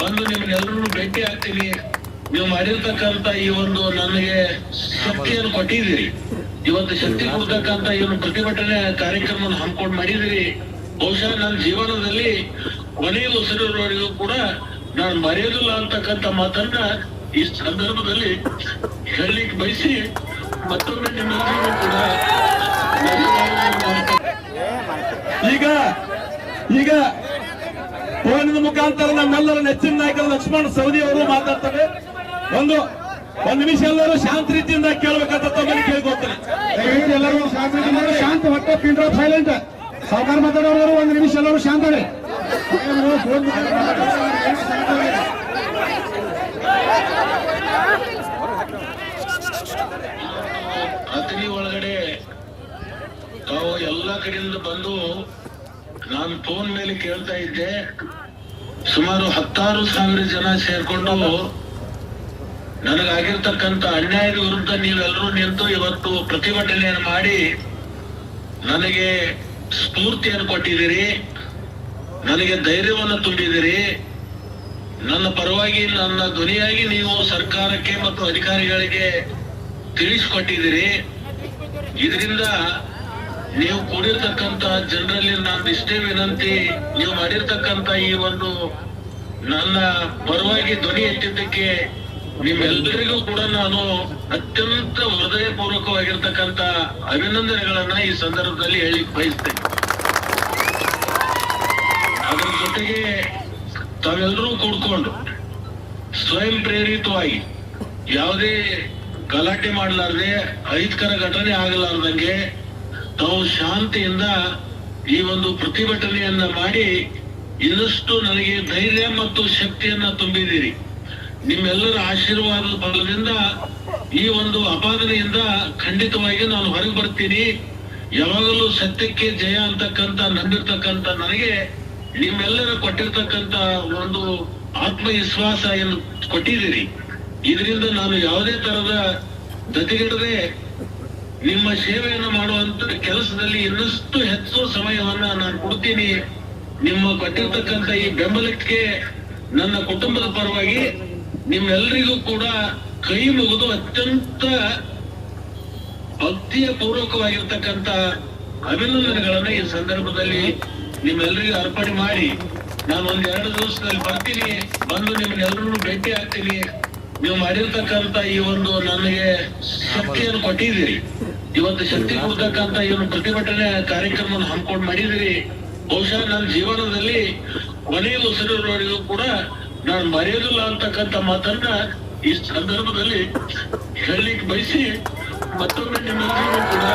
ಬಂದು ನಿಮ್ಗೆಲ್ಲರೂ ಭೇಟಿ ಆಗ್ತೀನಿ. ನೀವು ಮಾಡಿರ್ತಕ್ಕಂತ ಈ ಒಂದು ನನಗೆ ಶಕ್ತಿಯನ್ನು ಕೊಟ್ಟಿದ್ದೀರಿ. ಇವತ್ತು ಶಕ್ತಿ ಕೊಡ್ತಕ್ಕಂತ ಈ ಒಂದು ಪ್ರತಿಭಟನೆ ಕಾರ್ಯಕ್ರಮ ಹಮ್ಮಿಕೊಂಡು ಮಾಡಿದಿರಿ ಬಹುಶಃ ನನ್ನ ಜೀವನದಲ್ಲಿ ಕೊನೆಯ ಉಸಿರಿನವರೆಗೂ ಕೂಡ ನಾನು ಮರೆಯೋದಿಲ್ಲ ಅಂತಕ್ಕಂತ ಮಾತನ್ನ ಈ ಸಂದರ್ಭದಲ್ಲಿ ಹೇಳಲಿಕ್ಕೆ ಬಯಸಿ ಮತ್ತೊಮ್ಮೆ ನಿಮ್ಮೆಲ್ಲರಿಗೂ ಕೂಡ ಈಗ ಈಗ ಫೋನಿನ ಮುಖಾಂತರ ನಮ್ಮೆಲ್ಲರ ನೆಚ್ಚಿನ ನಾಯಕರು ಲಕ್ಷ್ಮಣ್ ಸವದಿ ಅವರು ಮಾತಾಡ್ತಾರೆ ಒಂದು ಒಂದ್ ನಿಮಿಷ ಎಲ್ಲರೂ ಶಾಂತ ರೀತಿಯಿಂದ ಕೇಳಬೇಕಂತ ತಮ್ಮಲ್ಲಿ ಕೇಳ್ಕೊಳ್ತಾರೆ ಎಲ್ಲರೂ ಶಾಂತ ಶಾಂತ ಹೊಟ್ಟೆ ಪಿನ್ ಡ್ರಾಪ್ ಸೈಲೆಂಟ್ ಸರ್ಕಾರ ಮಾತಾಡೋರು ಒಂದು ನಿಮಿಷ ಎಲ್ಲರೂ ಶಾಂತ ರೀ. ಏನು ಫೋನ್ ಮುಖಾಂತರ ಮಾತಾಡ್ತಾರೆ, ಏನು ಶಾಂತ ರೀ. ಅತನಿ ಒಳಗಡೆ ತಾವು ಎಲ್ಲ ಕಡೆಯಿಂದ ಬಂದು ನಾನು ಫೋನ್ ಮೇಲೆ ಕೇಳ್ತಾ ಇದ್ದೆ. ಸುಮಾರು ಹತ್ತಾರು ಸಾವಿರ ಜನ ಸೇರ್ಕೊಂಡು ನನಗಾಗಿರ್ತಕ್ಕಂಥ ಅನ್ಯಾಯದ ವಿರುದ್ಧ ನೀವೆಲ್ಲರೂ ನಿಂತು ಇವತ್ತು ಪ್ರತಿಭಟನೆಯನ್ನು ಮಾಡಿ ನನಗೆ ಸ್ಫೂರ್ತಿಯನ್ನು ಕೊಟ್ಟಿದ್ದೀರಿ. ನನಗೆ ಧೈರ್ಯವನ್ನು ತುಂಬಿದಿರಿ ನನ್ನ ಪರವಾಗಿ ನನ್ನ ಧ್ವನಿಯಾಗಿ ನೀವು ಸರ್ಕಾರಕ್ಕೆ ಮತ್ತು ಅಧಿಕಾರಿಗಳಿಗೆ ತಿಳಿಸಿಕೊಟ್ಟಿದ್ದೀರಿ. ಇದರಿಂದ ನೀವು ಕೂಡಿರ್ತಕ್ಕಂತ ಜನರಲ್ಲಿ ನಾನು ಇಷ್ಟೇ ವಿನಂತಿ ನೀವು ಮಾಡಿರ್ತಕ್ಕಂತ ಈ ಒಂದು ನನ್ನ ಪರವಾಗಿ ಧ್ವನಿ ಎತ್ತಿದ್ದಕ್ಕೆ ನಿಮ್ಮೆಲ್ಲರಿಗೂ ಕೂಡ ನಾನು ಅತ್ಯಂತ ಹೃದಯಪೂರ್ವಕವಾಗಿರ್ತಕ್ಕಂತ ಅಭಿನಂದನೆಗಳನ್ನ ಈ ಸಂದರ್ಭದಲ್ಲಿ ಹೇಳಿ ಬಯಸ್ತೇನೆ. ಅದರ ಜೊತೆಗೆ ತಾವೆಲ್ಲರೂ ಕೂಡ್ಕೊಂಡು ಸ್ವಯಂ ಪ್ರೇರಿತವಾಗಿ ಯಾವುದೇ ಗಲಾಟೆ ಮಾಡಲಾರ್ದೆ ಅಹಿತಕರ ಘಟನೆ ಆಗಲಾರ್ದಂಗೆ ತಾವು ಶಾಂತಿಯಿಂದ ಈ ಒಂದು ಪ್ರತಿಭಟನೆಯನ್ನ ಮಾಡಿ ಇನ್ನಷ್ಟು ನನಗೆ ಧೈರ್ಯ ಮತ್ತು ಶಕ್ತಿಯನ್ನ ತುಂಬಿದ್ದೀರಿ. ನಿಮ್ಮೆಲ್ಲರ ಆಶೀರ್ವಾದದ ಬಲದಿಂದ ಈ ಒಂದು ಅಪಾದನೆಯಿಂದ ಖಂಡಿತವಾಗಿ ನಾನು ಹೊರಗೆ ಬರ್ತೀನಿ. ಯಾವಾಗಲೂ ಸತ್ಯಕ್ಕೆ ಜಯ ಅಂತಕ್ಕಂತ ನಂಬಿರ್ತಕ್ಕಂತ ನನಗೆ ನಿಮ್ಮೆಲ್ಲರ ಕೊಟ್ಟಿರ್ತಕ್ಕಂತ ಒಂದು ಆತ್ಮವಿಶ್ವಾಸ ಏನು ಕೊಟ್ಟಿದ್ದೀರಿ. ಇದರಿಂದ ನಾನು ಯಾವುದೇ ತರದ ಗತಿಗಿಡದೆ ನಿಮ್ಮ ಸೇವೆಯನ್ನು ಮಾಡುವಂತ ಕೆಲಸದಲ್ಲಿ ಇನ್ನಷ್ಟು ಹೆಚ್ಚು ಸಮಯವನ್ನ ನಾನು ಕೊಡ್ತೀನಿ. ನಿಮ್ಮ ಕೊಟ್ಟಿರ್ತಕ್ಕಂತ ಈ ಬೆಂಬಲಕ್ಕೆ ನನ್ನ ಕುಟುಂಬದ ಪರವಾಗಿ ನಿಮ್ಮೆಲ್ಲರಿಗೂ ಕೂಡ ಕೈ ಮುಗಿದು ಅತ್ಯಂತ ಭಕ್ತಿಯ ಪೂರ್ವಕವಾಗಿರ್ತಕ್ಕಂತ ಅಭಿನಂದನೆಗಳನ್ನ ಈ ಸಂದರ್ಭದಲ್ಲಿ ನಿಮ್ಮೆಲ್ಲರಿಗೂ ಅರ್ಪಣೆ ಮಾಡಿ. ನಾನು ಒಂದ್ ಎರಡು ದಿವಸದಲ್ಲಿ ಬರ್ತೀನಿ. ಬಂದು ನಿಮ್ಗೆಲ್ಲರೂ ಭೇಟಿ ಆಗ್ತೀನಿ. ನೀವು ಮಾಡಿರ್ತಕ್ಕಂತ ಈ ಒಂದು ನನಗೆ ಶಕ್ತಿಯನ್ನು ಕೊಟ್ಟಿದ್ದೀರಿ. ಇವತ್ತು ಶಕ್ತಿ ಕೊಡ್ತಕ್ಕಂತ ಇವನು ಪ್ರತಿಭಟನೆ ಕಾರ್ಯಕ್ರಮ ಹಮ್ಮಿಕೊಂಡು ಮಾಡಿದ್ರಿ ಬಹುಶಃ ನನ್ನ ಜೀವನದಲ್ಲಿ ಕೊನೆಯ ಉಸಿರಿನವರೆಗೂ ಕೂಡ ನಾನು ಮರೆಯೋದಿಲ್ಲ ಅಂತಕ್ಕಂಥ ಮಾತನ್ನ ಈ ಸಂದರ್ಭದಲ್ಲಿ ಹೇಳಲಿಕ್ಕೆ ಬಯಸಿ ಮತ್ತೊಮ್ಮೆ ನಿಮ್ಮೆಲ್ಲರಿಗೂ ಕೂಡ